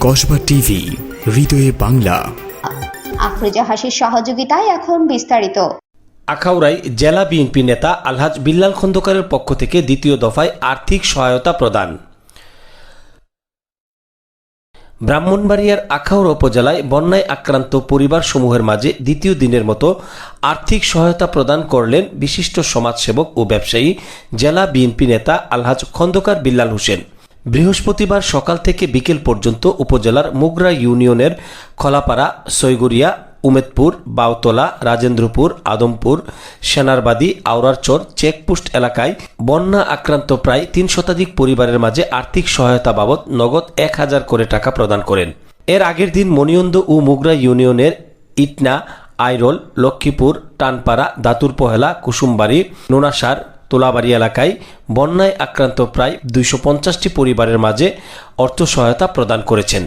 Kasba TV হৃদয়ে বাংলা। আফরোজা হাসির সহযোগিতায় এখন বিস্তারিত। আখাউড়ায় জেলা বিএনপি নেতা আলহাজ বিল্লাল খন্দকারের পক্ষ থেকে দ্বিতীয় দফায় আর্থিক সহায়তা প্রদান। ব্রাহ্মণবাড়িয়ার আখাউর উপজেলায় বন্যায় আক্রান্ত পরিবার সমূহের মাঝে দ্বিতীয় দিনের মতো আর্থিক সহায়তা প্রদান করলেন বিশিষ্ট সমাজসেবক ও ব্যবসায়ী জেলা বিএনপি নেতা আলহাজ খন্দকার বিল্লাল হোসেন। বৃহস্পতিবার সকাল থেকে বিকেল পর্যন্ত উপজেলার মুগরা ইউনিয়নের খলাপাড়া সৈগুরিয়া উমেদপুর, বাউতলা, রাজেন্দ্রপুর, আদমপুর, সেনারবাদী আওরারচর চেকপোস্ট এলাকায় বন্যা আক্রান্ত প্রায় তিন শতাধিক পরিবারের মাঝে আর্থিক সহায়তা বাবদ নগদ এক হাজার করে টাকা প্রদান করেন। এর আগের দিন মণিয়ন্দ ও মুগরা ইউনিয়নের ইটনা, আইরল, লক্ষ্মীপুর, টানপাড়া দাতুর পহেলা কুসুমবাড়ি, নোনাসার, তোলাবাড়ি এলাকায় বন্যায় আক্রান্ত প্রায় দুইশো পরিবারের মাঝে অর্থ সহায়তা প্রদান করেছেন।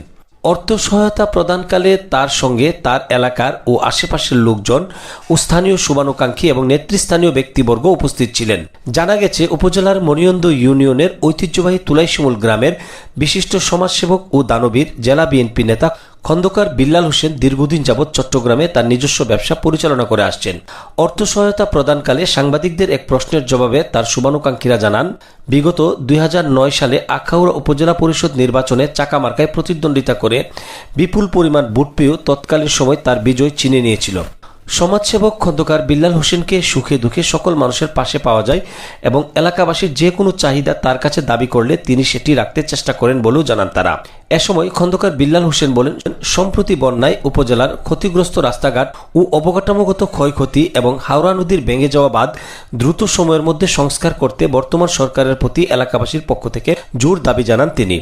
অর্থ সহায়তা প্রদানকালে তার সঙ্গে তার এলাকার ও আশেপাশের লোকজন ও স্থানীয় শুভানুকাঙ্ক্ষী এবং নেতৃস্থানীয় ব্যক্তিবর্গ উপস্থিত ছিলেন। জানা গেছে, উপজেলার মণিয়ন্দ ইউনিয়নের ঐতিহ্যবাহী তুলাইশিমুল গ্রামের বিশিষ্ট সমাজসেবক ও দানবীর জেলা বিএনপি নেতা খন্দকার বিল্লাল হোসেন দীর্ঘদিন যাবৎ চট্টগ্রামে তার নিজস্ব ব্যবসা পরিচালনা করে আসছেন। অর্থ সহায়তা প্রদানকালে সাংবাদিকদের এক প্রশ্নের জবাবে তার শুভানুকাঙ্ক্ষীরা জানান, বিগত দুই হাজার নয় সালে আখাউড়া উপজেলা পরিষদ নির্বাচনে চাকা মার্কায় প্রতিদ্বন্দ্বিতা করে বিপুল পরিমাণ ভোট পেয়েও তৎকালীন সময় তার বিজয় চিনে নিয়েছিল। সমাজসেবক খন্দকার বিল্লাল হোসেনকে সুখে দুঃখে সকল মানুষের পাশে পাওয়া যায় এবং এলাকাবাসীর যে কোনো চাহিদা তার কাছে দাবি করলে তিনি সেটি রাখতে চেষ্টা করেন বলেও জানান তারা। এ সময় খন্দকার বিল্লাল হোসেন বলেন, সম্প্রতি বন্যায় উপজেলার ক্ষতিগ্রস্ত রাস্তাঘাট ও অবকাঠামোগত ক্ষয়ক্ষতি এবং হাওড়া নদীর ভেঙে যাওয়া বাঁধ দ্রুত সময়ের মধ্যে সংস্কার করতে বর্তমান সরকারের প্রতি এলাকাবাসীর পক্ষ থেকে জোর দাবি জানান তিনি।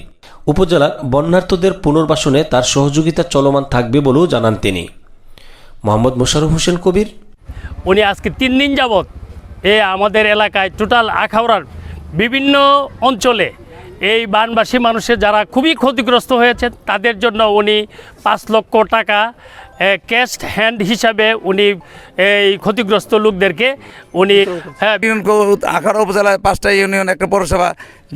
উপজেলার বন্যার্থদের পুনর্বাসনে তার সহযোগিতা চলমান থাকবে বলেও জানান তিনি। মোহাম্মদ মোশারফ হোসেন কবির। উনি আজকে তিন দিন যাবৎ এ আমাদের এলাকায় টোটাল আখাউড়ার বিভিন্ন অঞ্চলে এই বানবাসী মানুষের যারা খুবই ক্ষতিগ্রস্ত হয়েছে তাদের জন্য উনি পাঁচ লক্ষ টাকা ক্যাশ হ্যান্ড হিসাবে উনি এই ক্ষতিগ্রস্ত লোকদেরকে উনি হ্যাঁ। আখাড়া উপজেলায় পাঁচটা ইউনিয়ন একটা পৌরসভা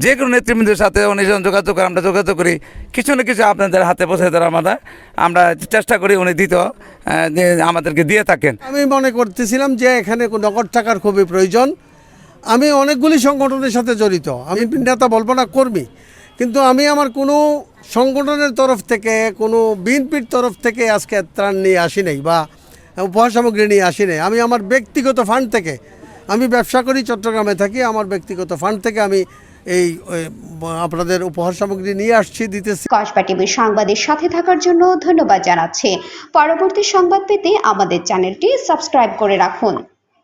যে কোনো নেতৃবৃন্দের সাথে উনি যখন যোগাযোগ করে আমরা যোগাযোগ করি। কিছু না কিছু আপনাদের হাতে পৌঁছে দেওয়ার আমরা আমরা চেষ্টা করি উনি দিত আমাদেরকে দিয়ে থাকেন। আমি মনে করতেছিলাম যে এখানে নগদ টাকার খুবই প্রয়োজন। আমি অনেকগুলি সংগঠনের সাথে জড়িত। আমি নেতা বলব না কর্মী। কিন্তু আমি আমার কোনো সংগঠনের তরফ থেকে, কোনো বিএনপির তরফ থেকে আজকে ত্রাণ নিয়ে আসি নাই বা উপহার সামগ্রী নিয়ে আসি নাই। আমি আমার ব্যক্তিগত ফান্ড থেকে, আমি ব্যবসা করি, চট্টগ্রামে থাকি, আমার ব্যক্তিগত ফান্ড থেকে আমি এই আপনাদের উপহার সামগ্রী নিয়ে আসছি, দিতেছি। কসবা টিভির সাংবাদিক সাথে থাকার জন্য ধন্যবাদ জানাচ্ছি। পরবর্তী সংবাদ পেতে আমাদের চ্যানেলটি সাবস্ক্রাইব করে রাখুন।